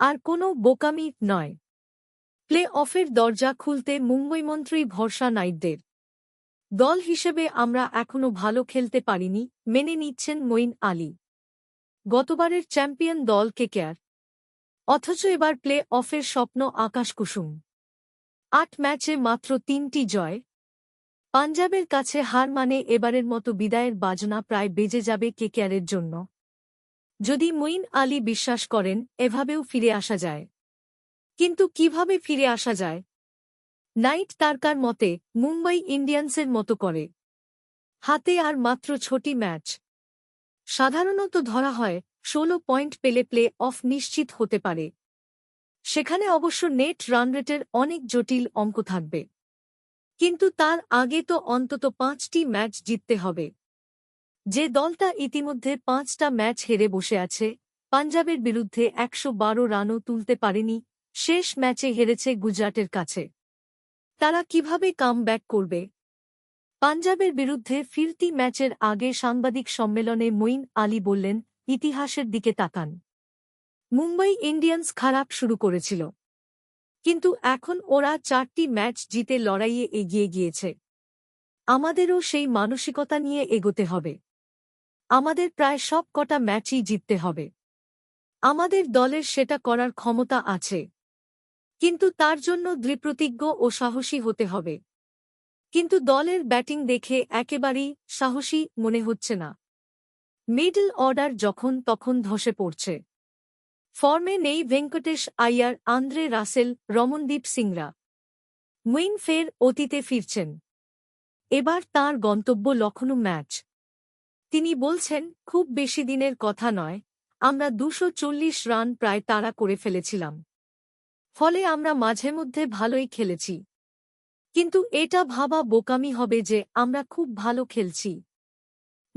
আর কোনো বোকামি নয়। প্লে অফের দরজা খুলতে মুম্বইমন্ত্রী ভরসা নাইটদের দল হিসেবে আমরা এখনও ভালো খেলতে পারিনি, মেনে নিচ্ছেন মঈন আলী। গতবারের চ্যাম্পিয়ন দল কেকেআর অথচ এবার প্লে অফের স্বপ্ন আকাশ কুসুম আট ম্যাচে মাত্র তিনটি জয়। পাঞ্জাবের কাছে হার মানে এবারের মতো বিদায়ের বাজনা প্রায় বেজে যাবে কেকেআরের জন্য। যদি মঈন আলী বিশ্বাস করেন, এভাবেও ফিরে আসা যায়। কিন্তু কীভাবে ফিরে আসা যায়? নাইট তারকার মতে, মুম্বাই ইন্ডিয়ান্সের মতো করে। হাতে আর মাত্র ছোটি ম্যাচ। সাধারণত ধরা হয়, ষোলো পয়েন্ট পেলে প্লে অফ নিশ্চিত হতে পারে। সেখানে অবশ্য নেট রানরেটের অনেক জটিল অঙ্ক থাকবে। কিন্তু তার আগে তো অন্তত পাঁচটি ম্যাচ জিততে হবে। যে দলটা ইতিমধ্যে পাঁচটা ম্যাচ হেরে বসে আছে, পাঞ্জাবের বিরুদ্ধে একশো বারো রানও তুলতে পারেনি, শেষ ম্যাচে হেরেছে গুজরাটের কাছে। তারা কীভাবে কাম করবে? পাঞ্জাবের বিরুদ্ধে ফিরতি ম্যাচের আগে সাংবাদিক সম্মেলনে মঈন আলী বললেন, ইতিহাসের দিকে তাকান। মুম্বাই ইন্ডিয়ান্স খারাপ শুরু করেছিল। কিন্তু এখন ওরা চারটি ম্যাচ জিতে লড়াইয়ে এগিয়ে গিয়েছে। আমাদেরও সেই মানসিকতা নিয়ে এগোতে হবে। আমাদের প্রায় সব কটা ম্যাচই জিততে হবে। আমাদের দলের সেটা করার ক্ষমতা আছে। কিন্তু তার জন্য দৃঢ়প্রতিজ্ঞ ও সাহসী হতে হবে। কিন্তু দলের ব্যাটিং দেখে একেবারেই সাহসী মনে হচ্ছে না। মিডল অর্ডার যখন তখন ধসে পড়ছে। ফর্মে নেই ভেঙ্কটেশ আইয়ার আন্দ্রে রাসেল, রমনদীপ সিংরা। মুইন ফের অতীতে ফিরছেন। এবার তার গন্তব্য লখনৌ ম্যাচ। তিনি বলছেন, খুব বেশি দিনের কথা নয়। আমরা দুশো চল্লিশ রান প্রায় তাড়া করে ফেলেছিলাম। ফলে আমরা মাঝে মধ্যে ভালোই খেলেছি। কিন্তু এটা ভাবা বোকামি হবে যে আমরা খুব ভালো খেলছি।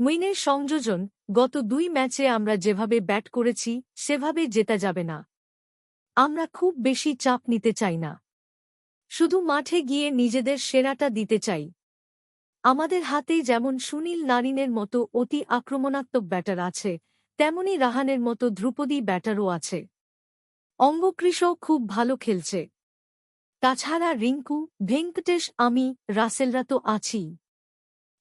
মুইনের সংযোজন, গত দুই ম্যাচে আমরা যেভাবে ব্যাট করেছি, সেভাবে জেতা যাবে না। আমরা খুব বেশি চাপ নিতে চাই না। শুধু মাঠে গিয়ে নিজেদের সেরাটা দিতে চাই। আমাদের হাতে যেমন সুনীল নারিনের মতো অতি আক্রমণাত্মক ব্যাটার আছে, তেমনি রাহানের মতো ধ্রুপদী ব্যাটারও আছে। অঙ্গকৃষও খুব ভালো খেলছে। তাছাড়া রিঙ্কু, ভেঙ্কটেশ, আমি, রাসেলরা তো আছি।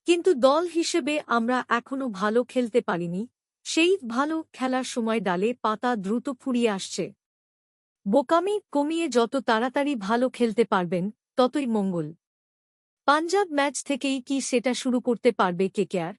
কিন্তু দল হিসেবে আমরা এখনও ভালো খেলতে পারিনি, সেই ভালো খেলার সময় ডালে পাতা দ্রুত ফুরিয়ে আসছে। বোকামি কমিয়ে যত তাড়াতাড়ি ভালো খেলতে পারবেন, ততই মঙ্গল। পাঞ্জাব ম্যাচ থেকেই কি সেটা শুরু করতে পারবে কেকেআর